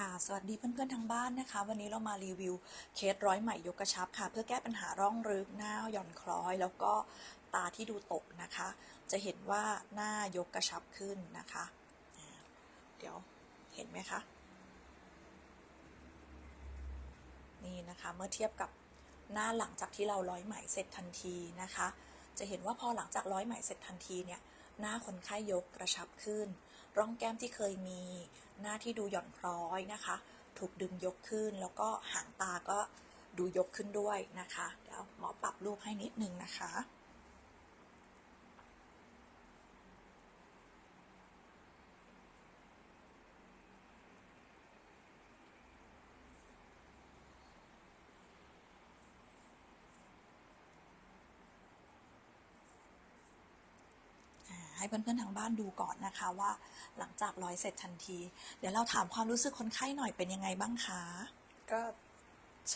ค่ะ สวัสดีเพื่อนๆทางบ้านนะคะ วันนี้เรามารีวิวเคสร้อยไหมยกกระชับค่ะ เพื่อแก้ปัญหาร่องรึกหน้าหย่อนคล้อย แล้วก็ตาที่ดูตกนะคะ จะเห็นว่าหน้ายกกระชับขึ้นนะคะ เดี๋ยวเห็นไหมคะ นี่นะคะเมื่อเทียบกับหน้าหลังจากที่เราร้อยไหมเสร็จทันทีนะคะ จะเห็นว่าพอหลังจากร้อยไหมเสร็จทันทีเนี่ย หน้าคนไข้ยกกระชับขึ้น ร่องแก้มที่เคยมี หน้าที่ดูหย่อนคล้อยนะคะ ถูกดึงยกขึ้น แล้วก็หางตาก็ดูยกขึ้นด้วยนะคะ เดี๋ยวหมอปรับรูปให้นิดนึงนะคะ ให้เพื่อนๆทางบ้านดูก่อนนะคะว่าหลังจากร้อยเสร็จทันที เดี๋ยวเราถามความรู้สึกคนไข้หน่อยเป็นยังไงบ้างคะก็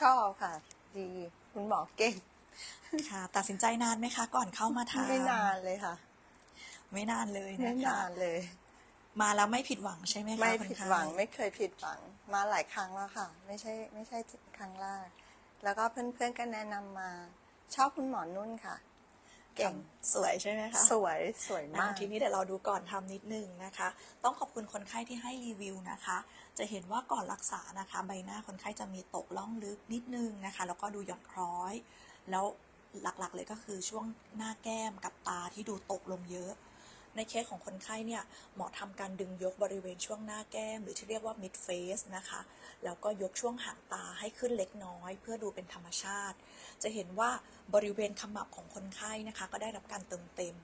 ชอบค่ะ ดีคุณหมอเก่งค่ะ ตัดสินใจนานไหมคะ ก่อนเข้ามาทานไม่นานเลยค่ะ ไม่นานเลยไม่นะคะนานเลย มาแล้วไม่ผิดหวังใช่ไหมคะไม่คนผิดไข้หวังไม่เคยผิดหวัง มาหลายครั้งแล้วค่ะ ไม่ใช่ไม่ใช่ครั้งแรกแล้วก็เพื่อนๆก็แนะนำมา ชอบคุณหมอนุ่นค่ะ เก่งสวยใช่ไหมคะ สวยสวยอ่ามาก ทีนี้เดี๋ยวเราดูก่อนทำนิดนึงนะคะ ต้องขอบคุณคนไข้ที่ให้รีวิวนะคะ จะเห็นว่าก่อนรักษานะคะ ใบหน้าคนไข้จะมีตกล่องลึกนิดนึงนะคะ แล้วก็ดูหย่อนคล้อย แล้วหลักๆเลยก็คือช่วงหน้าแก้มกับตาที่ดูตกลงเยอะ ในเคสของคนไข้เนี่ยหมอทำการดึงยกบริเวณช่วงหน้าแก้ม หรือที่เรียกว่า mid face นะคะ แล้วก็ยกช่วงหางตาให้ขึ้นเล็กน้อย เพื่อดูเป็นธรรมชาติ จะเห็นว่าบริเวณขมับของคนไข้นะคะ ก็ได้รับการเติมเต็ม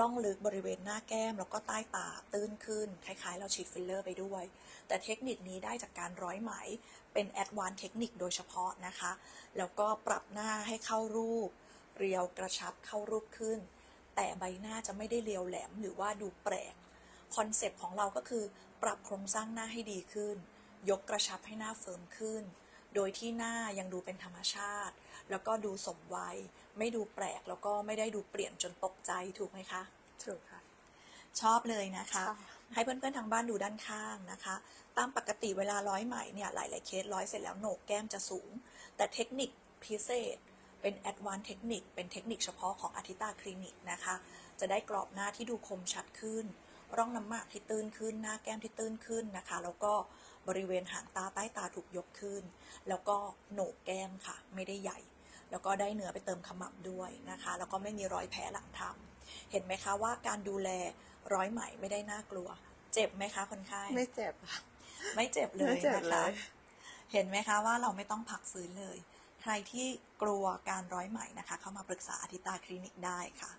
ล่องลึกบริเวณหน้าแก้ม แล้วก็ใต้ตาตื้นขึ้น คล้ายๆ เราฉีดฟิลเลอร์ไปด้วย แต่เทคนิคนี้ได้จากการร้อยไหมเป็นแอดวานเทคนิคโดยเฉพาะนะคะ แล้วก็ปรับหน้าให้เข้ารูป เรียวกระชับเข้ารูปขึ้น แต่ใบหน้าจะไม่ได้เรียวแหลมหรือว่าดูแปลกคอนเซปต์ของเราก็คือปรับโครงสร้างหน้าให้ดีขึ้น ยกกระชับให้หน้าเฟิร์มขึ้น โดยที่หน้ายังดูเป็นธรรมชาติ แล้วก็ดูสมวัย ไม่ดูแปลกแล้วก็ไม่ได้ดูเปลี่ยนจนตกใจถูกไหมคะ ถูกค่ะ ชอบเลยนะคะชอบให้เพื่อนๆทางบ้านดูด้านข้างนะคะ ตามปกติเวลาร้อยไหมเนี่ยหลายๆเคสร้อยเสร็จแล้วโหนกแก้มจะสูง แต่เทคนิคพิเศษ เป็นแอดวานเทคนิคเป็นเทคนิคเฉพาะของอาทิตาคลินิกนะคะ จะได้กรอบหน้าที่ดูคมชัดขึ้น ร่องน้ำหมากที่ตื้นขึ้น หน้าแก้มที่ตื้นขึ้นนะคะ แล้วก็บริเวณหางตาใต้ตาถูกยกขึ้น แล้วก็โหนกแก้มค่ะ ไม่ได้ใหญ่ แล้วก็ได้เนื้อไปเติมขมับด้วยนะคะ แล้วก็ไม่มีรอยแผลหลังทำเห็นไหมคะว่าการดูแลร้อยไหมไม่ได้น่ากลัว เจ็บไหมคะคนไข้ไม่เจ็บค่ะไม่เจ็บเลไม่ยเจ็บนะเลคะยเห็นไหมคะว่าเราไม่ต้องผักฟื้นเลย ใครที่กลัวการร้อยไหมนะคะ เข้ามาปรึกษาอาทิตาคลินิกได้ค่ะ